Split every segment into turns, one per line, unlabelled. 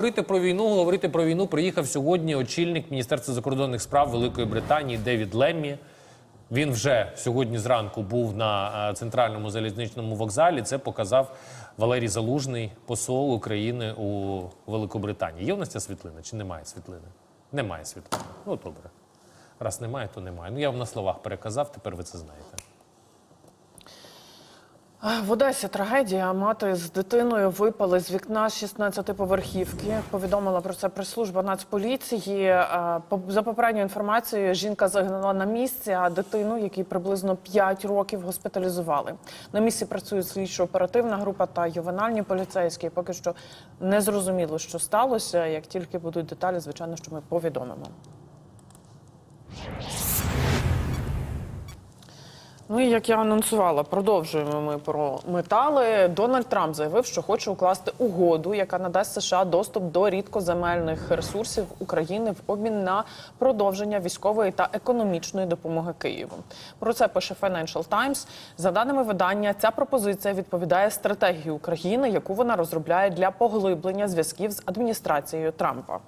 Говорити про війну, говорити про війну приїхав сьогодні очільник Міністерства закордонних справ Великої Британії Девід Леммі. Він вже сьогодні зранку був на е, центральному залізничному вокзалі. Це показав Валерій Залужний, посол України у Великобританії. Є в нас ця світлина чи немає світлини? Немає світлини. Ну добре. Раз немає, то немає. Ну я вам на словах переказав, тепер ви це знаєте.
В Одесі трагедія. Мати з дитиною випали з вікна 16-поверхівки. Повідомила про це прес-служба Нацполіції. Е, За попередньою інформацією, жінка загинула на місці, а дитину, якій приблизно 5 років, госпіталізували. На місці працює слідчо-оперативна група та ювенальні поліцейські. Поки що не зрозуміло, що сталося. Як тільки будуть деталі, звичайно, що ми повідомимо. Ну і як я анонсувала, продовжуємо ми про метали. Дональд Трамп заявив, що хоче укласти угоду, яка надасть США доступ до рідкоземельних ресурсів України в обмін на продовження військової та економічної допомоги Києву. Про це пише Financial Times. За даними видання, ця пропозиція відповідає стратегії України, яку вона розробляє для поглиблення зв'язків з адміністрацією Трампа.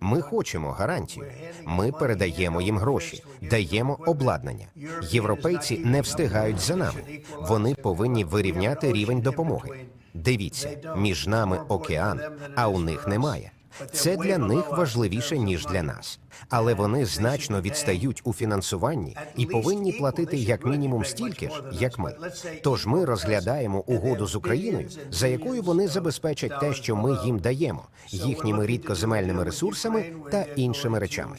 Ми хочемо гарантію. Ми передаємо їм гроші, даємо обладнання. Європейці не встигають за нами. Вони повинні вирівняти рівень допомоги. Дивіться, між нами океан, а у них немає. Це для них важливіше ніж для нас, але вони значно відстають у фінансуванні і повинні платити як мінімум стільки ж, як ми. Тож ми розглядаємо угоду з Україною, за якою вони забезпечать те, що ми їм даємо, їхніми рідкоземельними ресурсами та іншими речами.